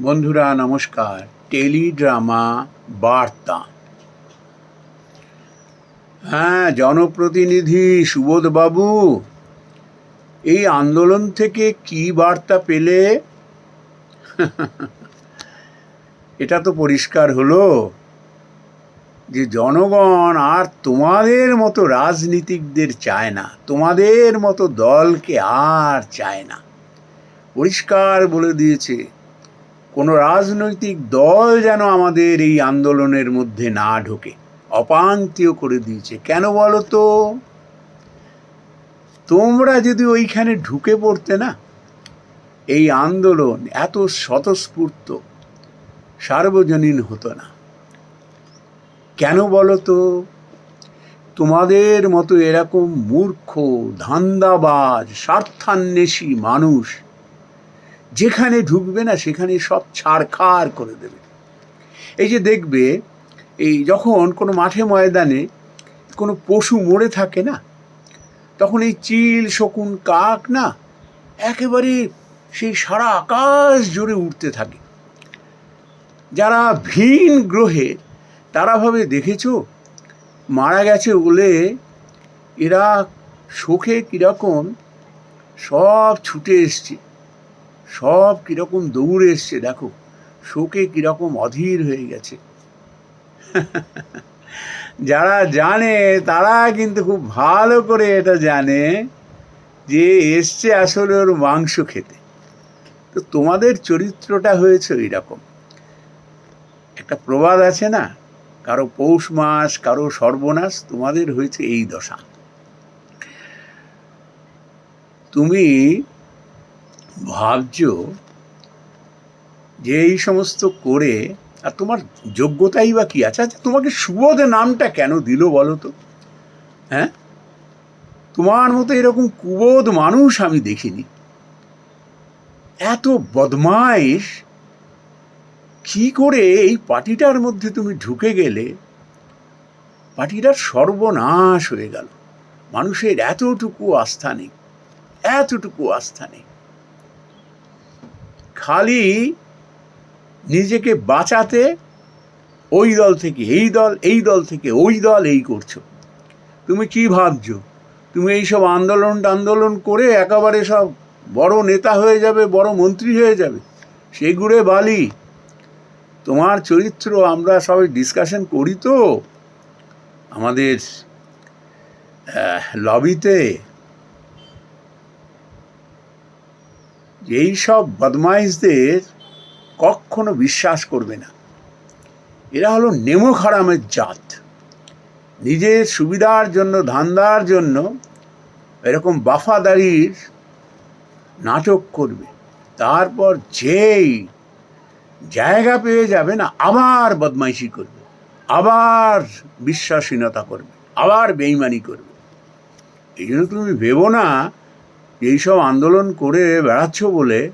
বন্ধুরা, নমস্কার। টেলিড্রামা বার্তা। হ্যাঁ জনপ্রতিনিধি সুবোধবাবু, এই আন্দোলন থেকে কি বার্তা পেলে? এটা তো পরিষ্কার হলো যে, জনগণ আর তোমাদের মতো রাজনীতিকদের চায় না। তোমাদের মতো দলকে আর চায় না। পরিষ্কার বলে দিয়েছে কোনো রাজনৈতিক দল যেন আমাদের এই আন্দোলনের মধ্যে না ঢোকে, অপান্তীয় করে দিয়েছে। কেন বলো তো? তোমরা যদি ওইখানে ঢুকে পড়তে না, এই আন্দোলন এত স্বতঃস্ফূর্ত, সার্বজনীন হতো না। কেন বলো তো? তোমাদের মতো এরকম মূর্খ, ধান্দাবাজ, স্বার্থান্বেষী মানুষ যেখানে ঢুকবে না, সেখানে সব ছাড়খাড় করে দেবে। এই যে দেখবে, এই যখন কোনো মাঠে ময়দানে কোনো পশু মরে থাকে না, তখন এই চিল, শকুন, কাক না, একেবারে সেই সারা আকাশ জুড়ে উঠতে থাকে। যারা ভিন গ্রহে, তারা ভাবে, দেখেছ? মারা গেছে বলে এরা শোকে কীরকম সব ছুটে এসছে। সব কীরকম দৌড়ে এসছে, দেখো। শোকে কীরকম অধীর হয়ে গেছে। যারা জানে, তারা কিন্তু খুব ভালো করে এটা জানে যে এসছে আসলে ওর মাংস খেতে। তো তোমাদের চরিত্রটা হয়েছে এইরকম একটা প্রবাদ আছে না? কারও পৌষ মাস, কারও সর্বনাশ, তোমাদের হয়েছে এই দশা। তুমি ভাবছ যে এই সমস্ত করে, আর তোমার যোগ্যতাই বা কি আছে? আচ্ছা তোমাকে সুবোধ নামটা কেন দিল বলো তো? হ্যাঁ? তোমার মতো এরকম কুবোধ মানুষ আমি দেখিনি। এত বদমাইশ! কি করে এই পার্টিটার মধ্যে তুমি ঢুকে গেলে? পার্টিটার সর্বনাশ হয়ে গেল। মানুষের এতটুকু আস্থা নেই, এতটুকু আস্থা নেই। খালি নিজেকে বাঁচাতে ওই দল থেকে এই দল এই দল থেকে ওই দল এই করছ। তুমি কি ভাবছ? তুমি এইসব আন্দোলন আন্দোলন করে একেবারে সব বড় নেতা হয়ে যাবে, বড় মন্ত্রী হয়ে যাবে? সেগুড়ে বালি। তোমার চরিত্র আমরা সবাই ডিসকাশন করি তো? আমাদের লবিতে এই সব বদমাইশদের কখনো বিশ্বাস করবে না। এরা হলো নেমো খারামের জাত। নিজের সুবিধার জন্য, ধান্দার জন্য এরকম বাফাদারির নাটক করবে। তারপর যেই জায়গা পেয়ে যাবে না, আবার বদমাইশি করবে, আবার বিশ্বাসীনতা করবে, আবার বেইমানি করবে। এই জন্য তুমি ভেবো না এইসব আন্দোলন করে বেড়াচ্ছ বলে,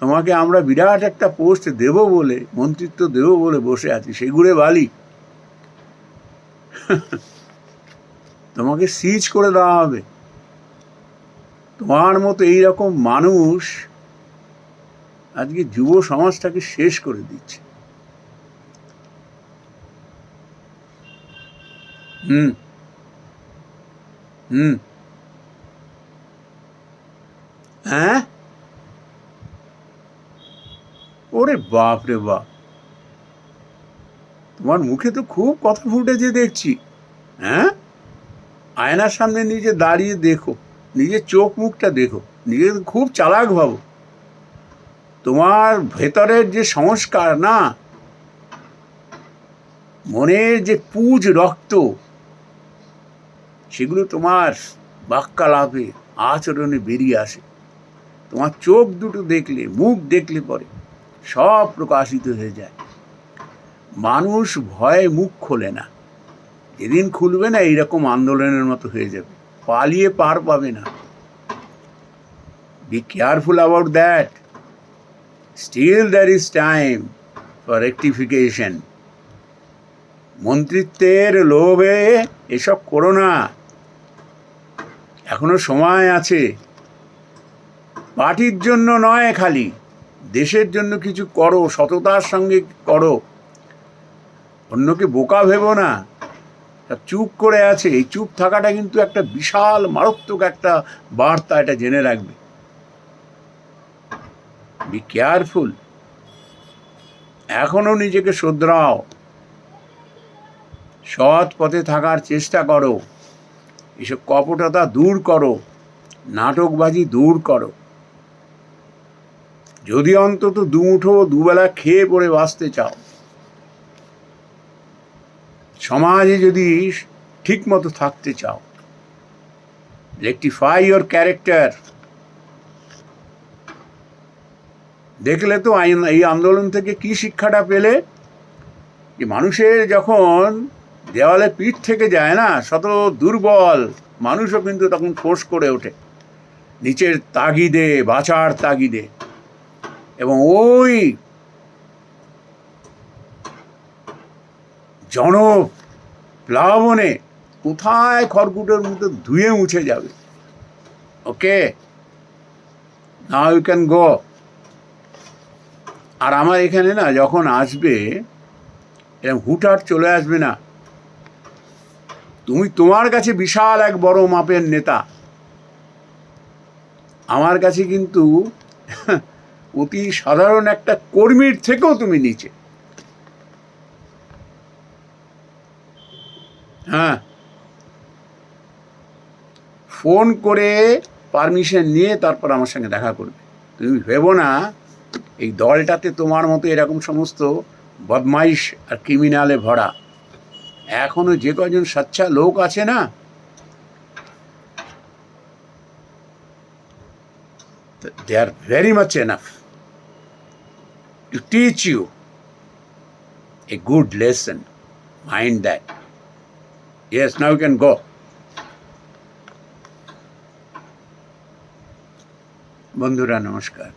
তোমাকে আমরা বিরাট একটা পোস্ট দেব বলে, মন্ত্রিত্ব দেব বলে বসে আছি, সেগুড়ে বালি। তোমাকে সিজ করে দেওয়া হবে। তোমার মতো এইরকম মানুষ আজকে যুব সমাজটাকে শেষ করে দিচ্ছে। হুম। হুম। হ্যাঁ? ওরে বাপ রে বাপ। তোমার মুখে তো খুব কথা ফুটেছে দেখছি। হ্যাঁ? আয়নার সামনে নিজে দাঁড়িয়ে দেখো, নিজের চোখ মুখটা দেখো, নিজে খুব চালাক ভাবো। তোমার ভেতরের যে সংস্কার না, মনের যে পুজ রক্ত, সেগুলো তোমার বাক্যালাপে, আচরণে বেরিয়ে আসে। তোমার চোখ দুটো দেখলে, মুখ দেখলে পরে সব প্রকাশিত হয়ে যায়। মানুষ ভয়ে মুখ খোলে না। যেদিন খুলবে না, এইরকম আন্দোলনের মতো হয়ে যাবে। পালিয়ে পার পাবে না। Be careful about that still there is time for rectification মন্ত্রিত্বের লোভে এসব করো না। এখনও সময় আছে। পার্টির জন্য নয় খালি, দেশের জন্য কিছু করো, সততার সঙ্গে করো। অন্যকে বোকা ভেবো না। চুপ করে আছে, এই চুপ থাকাটা কিন্তু একটা বিশাল মারাত্মক একটা বার্তা, এটা জেনে রাখবে। বি কেয়ারফুল এখনও নিজেকে শোধরাও। সৎ পথে থাকার চেষ্টা করো। এসব কপটতা দূর করো। নাটকবাজি দূর করো। যদি অন্তত দুমুঠো দুবেলা খেয়ে পড়ে বাঁচতে চাও। সমাজে যদি ঠিক মতো থাকতে চাও রেক্টিফাই ইয়োর ক্যারেক্টার দেখলে তো এই আন্দোলন থেকে কি শিক্ষাটা পেলে? যে মানুষের যখন দেওয়ালে পিঠ থেকে যায় না, শত দুর্বল মানুষও কিন্তু তখন ফোর্স করে ওঠে। নিচের তাগিদে বাঁচার তাগিদে। এবং ওই জন প্লাবনে কোথায় খড়কুটোর মতো ধুয়ে মুছে যাবে? ওকে? নাও ইউ ক্যান গো আর আমার এখানে না যখন আসবে এরকম হুটহাট চলে আসবে না। তুমি তোমার কাছে বিশাল এক বড় মাপের নেতা। আমার কাছে কিন্তু অতি সাধারণ একটা কর্মীর থেকেও তুমি নিচে। হ্যাঁ। ফোন করে পারমিশন নিয়ে তারপর আমার সঙ্গে দেখা করবে। তুমি ভেবো না, এই দলটাতে তোমার মতো এরকম সমস্ত বদমাইশ আর ক্রিমিনালে ভরা। এখনও যে কজন সাচ্চা লোক আছে না? They are very much enough to teach you a good lesson. Mind that. Yes, now you can go. বন্ধুরা নমস্কার